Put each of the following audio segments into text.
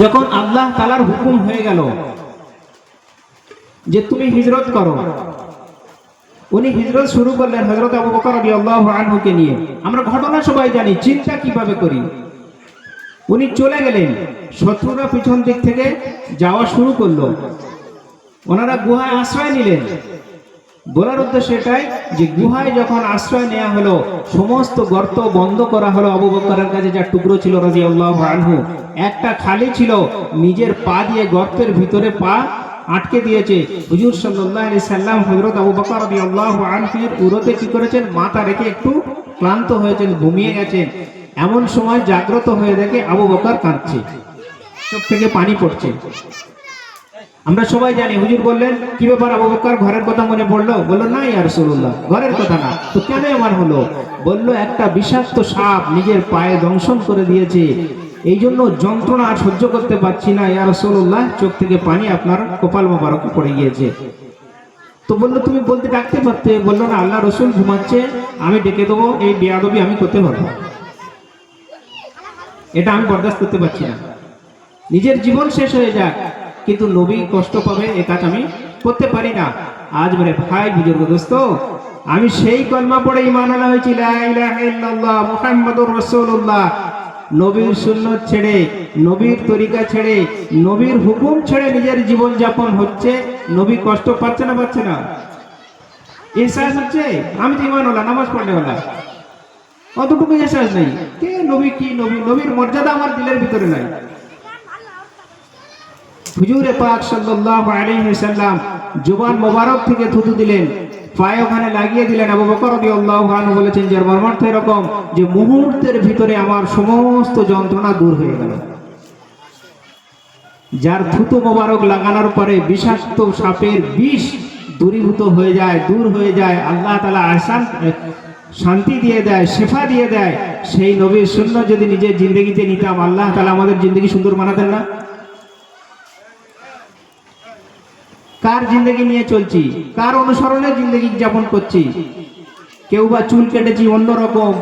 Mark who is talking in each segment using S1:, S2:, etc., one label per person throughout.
S1: যখন আল্লাহ তালার হুকুম হয়ে গেল যে তুমি হিজরত করো, উনি হিজরত শুরু করলেন হজরত আবু বকর রবি আল্লাহ আনহুকে নিয়ে। আমরা ঘটনা সবাই জানি, চিন্তা কীভাবে করি? উনি চলে গেলেন, শত্রুরা পিছন দিক থেকে যাওয়া শুরু করল। ওনারা গুহায় আশ্রয় নিলেন। বলার উদ্দেশ্য এটাই যে গুহায় যখন আশ্রয় নেওয়া হলো, সমস্ত গর্ত বন্ধ করা হলো আবু বকরের কাছে, যা টুকরো ছিল রাজি আল্লাহ আনহু। একটা খালি ছিল, নিজের পা দিয়ে গর্তের ভিতরে পা আটকে দিয়েছে। হুজুর সাল্লাহ আলি সাল্লাম হজরত আবু বকর রবি আল্লাহ আনহুর উরোতে কি করেছেন? মাথা রেখে একটু ক্লান্ত হয়েছেন, ঘুমিয়ে গেছেন। এমন সময় জাগ্রত হয়ে দেখে আবু বকর কাঁদছে। চোখ থেকে পানি পড়ছে। আমরা সবাই জানি, হুজুর বললেন, কি ব্যাপার আবু বকর? ঘরের কথা মনে পড়ল? বলল, না ইয়া রাসূলুল্লাহ, ঘরের কথা না। তো কেন এমন হলো? বলল, একটা বিষাক্ত সাপ নিজের পায়ে দংশন করে দিয়েছে। এই জন্য যন্ত্রণা আর সহ্য করতে পারছি না। ইয়া রাসূলুল্লাহ, চোখ থেকে পানি আপনার কপাল মোবারকে পড়ে গিয়েছে। তো বলল, তুমি বলতে ডাকতে পারতে? বলল, না, আল্লাহ রসুল ঘুমাচ্ছে, আমি ডেকে দেবো, এই বেয়াদবি আমি করতে পারব। এটা আমি বরদাস্ত করতে পারছি না। নিজের জীবন শেষ হয়ে যাক। কিন্তু নবী কষ্ট পাবে, এ কাজ আমি করতে পারি না। আজ মেরে ভাই বুজুর্গ দোস্ত, আমি সেই কলমা পড়ে ইমান আনা হয়েছি রাসূলুল্লাহ। নবীর সুন্নত ছেড়ে, নবীর তরিকা ছেড়ে, নবীর হুকুম ছেড়ে নিজের জীবন যাপন হচ্ছে, নবী কষ্ট পাচ্ছে না পাচ্ছে না? এহসাস হচ্ছে, আমি তো ইমান হলাম নামাজ পড়লে হলাম অতটুকু এহসাস নেই। কে নবী কি নবী? নবীর মর্যাদা আমার দিলের ভিতরে নাই। হুজুরে পাক সাল্লাল্লাহু আলাইহি সাল্লাম জুবান মোবারক থেকে থুতু দিলেন, পায়ে ওখানে লাগিয়ে দিলেন। আবু বকর রাদিয়াল্লাহু আনহু বলেছেন, যার মর্মার্থ এরকম যে মুহূর্তের ভিতরে আমার সমস্ত যন্ত্রণা দূর হয়ে গেল। যার থুতু মোবারক লাগানোর পরে বিষাক্ত সাপের বিষ দূরীভূত হয়ে যায়, দূর হয়ে যায়। আল্লাহ তালা আসান শান্তি দিয়ে দেয়, শেফা দিয়ে দেয়। সেই নবীর শূন্য যদি নিজের জিন্দগিতে নিতাম, আল্লাহ তালা আমাদের জিন্দগি সুন্দর বানাতেন না। কার জিন্দগি নিয়ে চলছি? কার অনুসরণে জিন্দগি যাপন করছি? কেউ বা চুল কেটেছি অন্যরকম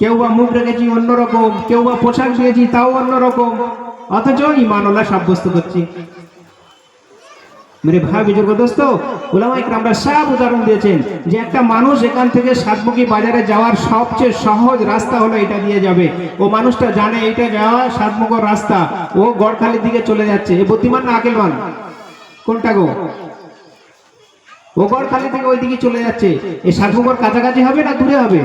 S1: কেউ বা মুখ রেখেছি অন্যরকম কেউ বা পোশাক দিয়েছি তাও অন্যরকম অথচ ইমানওয়ালা সাব্যস্ত করছি। মেরে ভাই বুজুর্গ দোস্ত ওলামাইক আমরা সব উদাহরণ দিয়েছেন যে একটা মানুষ এখান থেকে সাতমুখী বাজারে যাওয়ার সবচেয়ে সহজ রাস্তা হলো এটা দিয়ে যাবে। ও মানুষটা জানে এটা যাওয়া সাতমুখর রাস্তা। ও গড়খালির দিকে চলে যাচ্ছে। এ বুদ্ধিমান না আকেলমান কোনটা গো? ও গড়খালি থেকে ওই দিকে চলে যাচ্ছে। এই সাতমুখর কাছাকাছি হবে না দূরে হবে?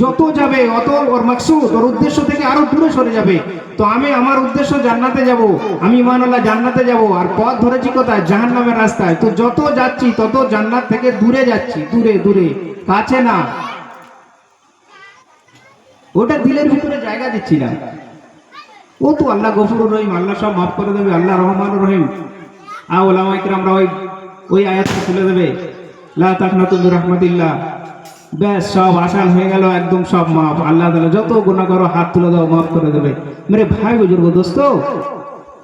S1: যত যাবে, অত ওর মাকসুদ ওর উদ্দেশ্য থেকে আরও দূরে সরে যাবে। তো আমি আমার উদ্দেশ্য জান্নাতে যাব, আমি ইমানুল্লাহ জান্নাতে যাব, আর পথ ধরেছি কোথায়? জাহান্নামের রাস্তায়। তো যত যাচ্ছি, তত জান্নাত থেকে দূরে যাচ্ছি, দূরে দূরে। কাছে না। ওটা দিলের ভিতরে জায়গা দিচ্ছি না। ও তো আল্লাহ গফুর রহিম, আল্লাহ সব মাফ করে দেবে, আল্লাহ রহমান রহিম। আ ওলামাইকরা আমরা ওই ওই আয়াতটা তুলে দেবে। লা তাকনাতু রাহমাতিল্লাহ। ব্যাস সব আসান হয়ে গেল একদম সব মাফ। আল্লাহ তাআলা যত গুনাহ করো হাত তুলে দাও মাফ করে দেবে। মেরে ভাই বুজুর্গ দোস্ত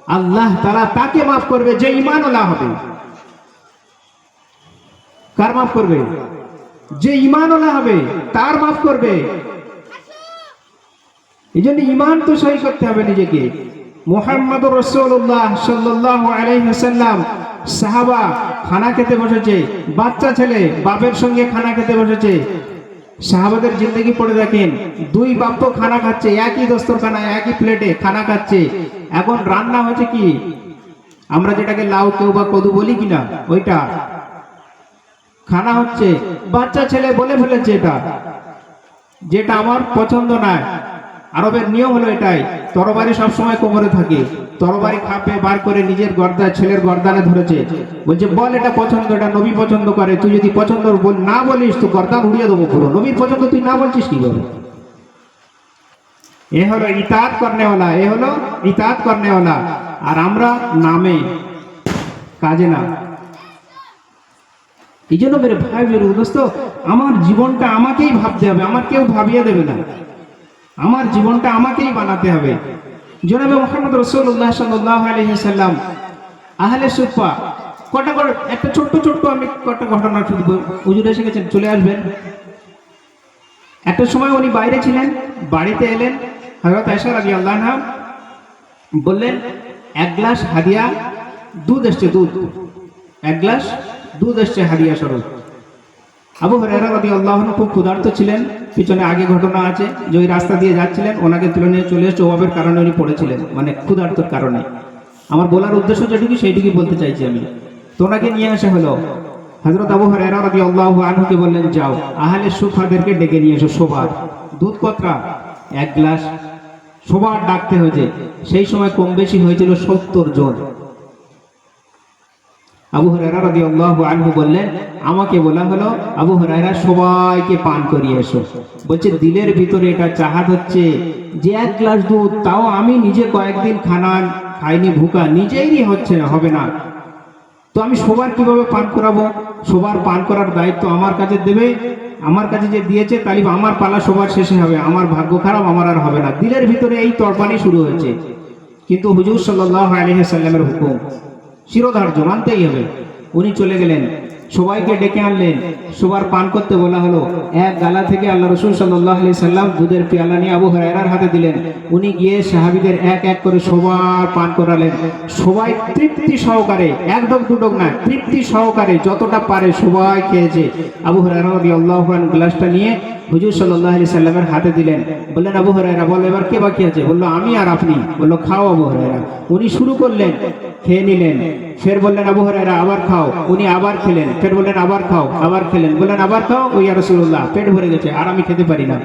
S1: আল্লাহ তাআলা তাকে মাফ করবে যে ইমান ঈমানওয়ালা হবে। কার মাফ করবে? যে ইমান ঈমানওয়ালা হবে তার মাফ করবে। এই জন্য ইমান তো সহি করতে হবে নিজেকে। মোহাম্মদ রসুল্লাহ সাল্লাহ আলাইসাল্লাম সাহাবা খানা খেতে বসেছে, বাচ্চা ছেলে বাপের সঙ্গে খানা খেতে বসেছে। সাহাবাদের জিন্দগি পড়ে দেখেন, দুই বাপ তো খানা খাচ্ছে, একই দস্তরখানা একই প্লেটে খানা খাচ্ছে। এখন রান্না হচ্ছে কি? আমরা যেটাকে লাউ কেউ বা কদু বলি কিনা, ওইটা। খানা হচ্ছে, বাচ্চা ছেলে বলে ফেলেছে এটা। যেটা আমার পছন্দ নয়। আরবের নিয়ম হলো এটাই, তরবারি সবসময় কোমরে থাকে, তরবারি খাপে বার করে নিজের গর্দা, ছেলের গর্দানে ধরেছে। বলছে, বল এটা পছন্দ, এটা নবী পছন্দ করে, তুই যদি পছন্দ না বলিস, তো গর্দান উড়িয়ে দেবো পুরো। নবীর পছন্দ তুই না বলছিস কি করে এ হলো ইতাত করনেওয়ালা, এ হলো ইতাত করনেওয়ালা। আর আমরা নামে, কাজে না। এই জন্য মেরে ভাই, মেরে দোস্ত আমার জীবনটা আমাকেই ভাবতে হবে, আমার কেউ ভাবিয়ে দেবে না। আমার জীবনটা আমাকেই বানাতে হবে। জনাবে মোহাম্মদ রসুল্লাহ সাল্লাহ আলহিসাল্লাম আহলে সুফা কটা করে একটা ছোট্ট ছোট্ট আমি কটা ঘটনা হুজুর এসে গেছেন, চলে আসবেন। একটা সময় উনি বাইরে ছিলেন, বাড়িতে এলেন হজরত আয়সা রাজি আল্লাহ বললেন, এক গ্লাস হাদিয়া দুধ এসছে দুধ। এক গ্লাস দুধ এসছে হাদিয়া স্বরূপ। আবু হরেরা রবি আল্লাহ খুব ক্ষুধার্ত ছিলেন। পিছনে আগে ঘটনা আছে। যে ওই রাস্তা দিয়ে যাচ্ছিলেন, ওনাকে তুলে নিয়ে চলে এসছে। অভাবের কারণে উনি পড়েছিলেন মানে ক্ষুধার্তর কারণে। আমার বলার উদ্দেশ্য যেটুকু, সেইটুকুই বলতে চাইছি আমি। তো ওনাকে নিয়ে আসা হলো। হজরত আবু হরেরা রবি আল্লাহ আনহুকে বললেন, যাও, আহলে সুফাদেরকে ডেকে নিয়ে এসো সবার দুধ কতটা? এক গ্লাস। সবার ডাকতে হয়েছে। সেই সময় কম বেশি হয়েছিল সত্তর জন। আবু হরাইরা রাদিয়াল্লাহু আনহু বললেন, আমাকে বলা হলো, আবু হরাইরা সবাইকে পান করিয়ে এসো। বলছে, দিলের ভিতরে এটা চাহাত হচ্ছে যে এক গ্লাস দুধ, তাও আমি নিজে কয়েকদিন খানা খাইনি ভুকা নিজেই হচ্ছে, হবে না। তো আমি সবার কীভাবে পান করাবো? সবার পান করার দায়িত্ব আমার কাছে দেবে। আমার কাছে যে দিয়েছে তালিব, আমার পালা সবার শেষে হবে। আমার ভাগ্য খারাপ, আমার আর হবে না। দিলের ভিতরে এই তরবানি শুরু হয়েছে। কিন্তু হুজুর সাল্লাহ আলহি সাল্লামের হুকুম শিরোধার্য মানতেই হবে। উনি চলে গেলেন সবাইকে ডেকে আনলেন। সবার পান করতে বলা হলো, এক গালা থেকে আল্লাহ রসুল সাল্লাহ আলি সাল্লাম দুধের পেয়ালা নিয়ে আবু হরাইরার হাতে দিলেন। উনি গিয়ে সাহাবিদের এক এক করে সবার পান করালেন। সবাই তৃপ্তি সহকারে এক ডক দু ডক না, তৃপ্তি সহকারে যতটা পারে সবাই খেয়েছে। আবু হরাইরা রবি আল্লাহ গ্লাসটা নিয়ে হুজুর সাল্লাহ আলি সাল্লামের হাতে দিলেন। বললেন, আবু হরাইরা বলো এবার কে বাকি আছে? বলল, আমি আর আপনি। বলল, খাও আবু হরাইরা উনি শুরু করলেন, খেয়ে নিলেন। ফের বললেন, আবু হরাইরা আবার খাও। উনি আবার খেলেন। ফের বললেন, আবার খাও, আবার খেলেন। বললেন, আবার খাও? ওই রসুল্লাহ পেট ভরে গেছে, আর আমি খেতে পারি না।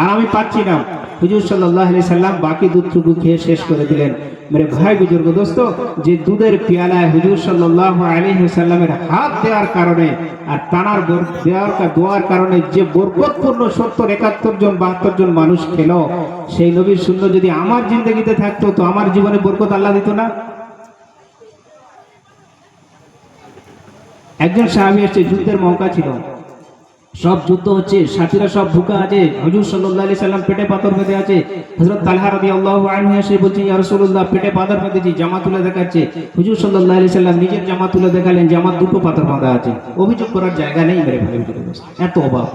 S1: আর আমি পাচ্ছি না। হুজুর সাল্লাহ আলি সাল্লাম বাকি দুধটুকু খেয়ে শেষ করে দিলেন। মেরে ভাই বুজুর্গ দোস্ত, যে দুধের পেয়ালায় হুজুর সাল্লাহ আলী সাল্লামের হাত দেওয়ার কারণে আর টানার দেওয়ার দোয়ার কারণে যে বরকতপূর্ণ সত্তর, একাত্তর জন, বাহাত্তর জন মানুষ খেলো, সেই নবীর শূন্য যদি আমার জিন্দগিতে থাকতো, তো আমার জীবনে বরকত আল্লাহ দিত না? একজন সাহাবি এসছে যুদ্ধের মৌকা ছিল। সব যুদ্ধ হচ্ছে, সাথীরা সব ভুকা আছে। হজুর আলাইহি সাল্লাম পেটে পাথর বেঁধে আছে। হজরত তালহা রাদিয়াল্লাহু আনহু এসে বলছেন ইয়া রাসূলুল্লাহ, পেটে পাথর বেঁধেছি জামা তুলে দেখাচ্ছে। হুজুর সাল্লাল্লাহু আলাইহি সাল্লাম নিজের জামা তুলে দেখালেন জামা দুটো পাথর বাঁধা আছে। অভিযোগ করার জায়গা নেই, মেরে ভাই এত অভাব।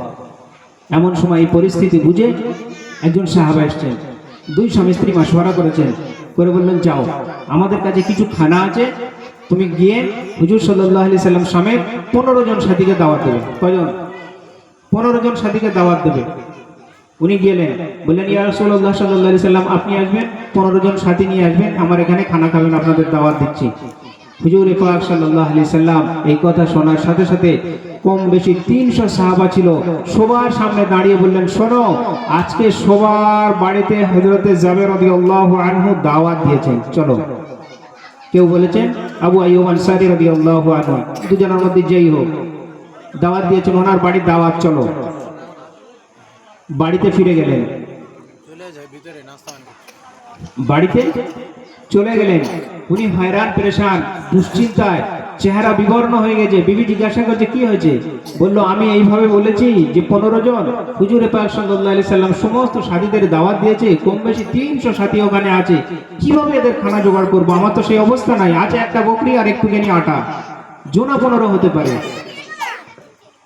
S1: এমন সময় এই পরিস্থিতি বুঝে একজন সাহাবা এসছেন। দুই স্বামী স্ত্রী মাসওয়ারা করেছেন। করে বললেন, যাও, আমাদের কাছে কিছু খানা আছে তুমি গিয়ে হুজুর সাল্লাহ আলি সাল্লাম সমেত পনেরো জন সাথীকে দাওয়াত দেবে। কয়জন? পনেরো জন সাথীকে দাওয়াত দেবে। উনি গেলেন, বললেন, ইয়া রাসূলুল্লাহ সাল্লাল্লাহু আলাইহি সাল্লাম, আপনি আসবেন? পনেরো জন সাথী নিয়ে আসবেন, আমার এখানে খানা খাবেন, আপনাদের দাওয়াত দিচ্ছি। হুজুর পাক সাল্লাল্লাহু আলাইহি সাল্লাম এই কথা শোনার সাথে সাথে কম বেশি তিনশো সাহাবা ছিল। সবার সামনে দাঁড়িয়ে বললেন, শোনো, আজকে সবার বাড়িতে হজরতে জাবের আনহু দাওয়াত দিয়েছেন। চলো। কেউ বলেছেন আবু আইয়ুব রবি আনহু। দুজনের মধ্যে যেই হোক দাওয়াত দিয়েছেন ওনার বাড়ির দাওয়াত চলো। বাড়িতে ফিরে গেলেন। বাড়িতে চলে গেলেন। উনি হয়রান পরেশান দুশ্চিন্তায়। চেহারা বিবর্ণ হয়ে গেছে। বিবি জিজ্ঞাসা করছে, কি হয়েছে? বলল, আমি এইভাবে বলেছি যে পনেরো জন হুজুরে পাক সাল্লাহ আলি সাল্লাম সমস্ত সাথীদের দাওয়াত দিয়েছে, কম বেশি তিনশো সাথী ওখানে আছে। কীভাবে এদের খানা জোগাড় করব? আমার তো সেই অবস্থা নাই। আছে একটা বকরি আর একটুখানি আটা। জোনা পনেরো হতে পারে।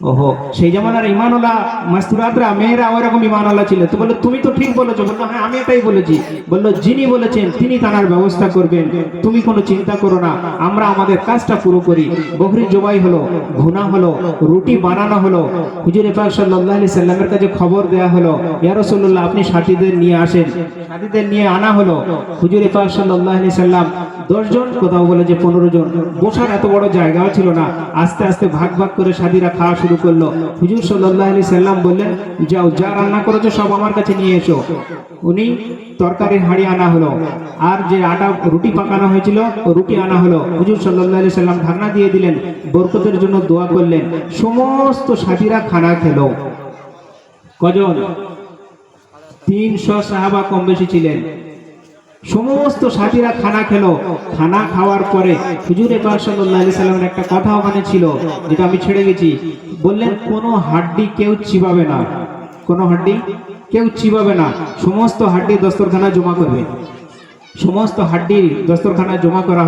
S1: ওহো, সেই জামানার ইমানুল্লাহ মাস্তুরাতরা মেয়েরা ওই ওরকম ইমানুল্লাহ ছিল। তো বলল, তুমি তো ঠিক বলেছ। বলল হ্যাঁ আমি এটাই বলেছি। বলল, যিনি বলেছেন, তিনি তানার ব্যবস্থা করবেন। তুমি কোনো চিন্তা করো না, আমরা আমাদের কাজটা পুরো করি। বকরি জবাই হলো ঘুনা হলো, রুটি বানানো হলো। হুজুর পাক আলাইহি সাল্লামের কাছে খবর দেয়া হলো, ইয়া আপনি সাথীদের নিয়ে আসেন। সাথীদের নিয়ে আনা হলো। হুজুর পাক আলাইহি সাল্লাম দশজন, কোথাও বলে যে পনেরো জন, বসার এত বড় জায়গাও ছিল না। আস্তে আস্তে ভাগ ভাগ করে সাদিরা খাওয়া শুরু করল। হুজুর সাল্লাহ আলি সাল্লাম বললেন, যাও, যা রান্না করেছ সব আমার কাছে নিয়ে এসো। উনি তরকারির হাঁড়ি আনা হলো। আর যে আটা, রুটি পাকানো হয়েছিল, রুটি আনা হলো। হুজুর সাল্লাহ আলি সাল্লাম ঢাকনা দিয়ে দিলেন, বরকতের জন্য দোয়া করলেন। সমস্ত সাথীরা খানা খেলো। কজন? তিনশো সাহাবা কম বেশি ছিলেন। সমস্ত সাথীরা খানা খেলো। খানা খাওয়ার পরে হুজুরে সাল্লাল্লাহু আলাইহি সাল্লামের একটা কথা ওখানে ছিল, যেটা আমি ছেড়ে গেছি বললেন, কোনো হাড্ডি কেউ চিবাবে না। কোনো হাড্ডি কেউ চিবাবে না। সমস্ত হাড্ডি দস্তরখানা জমা করবে। সমস্ত হাড্ডি দস্তরখানা জমা করা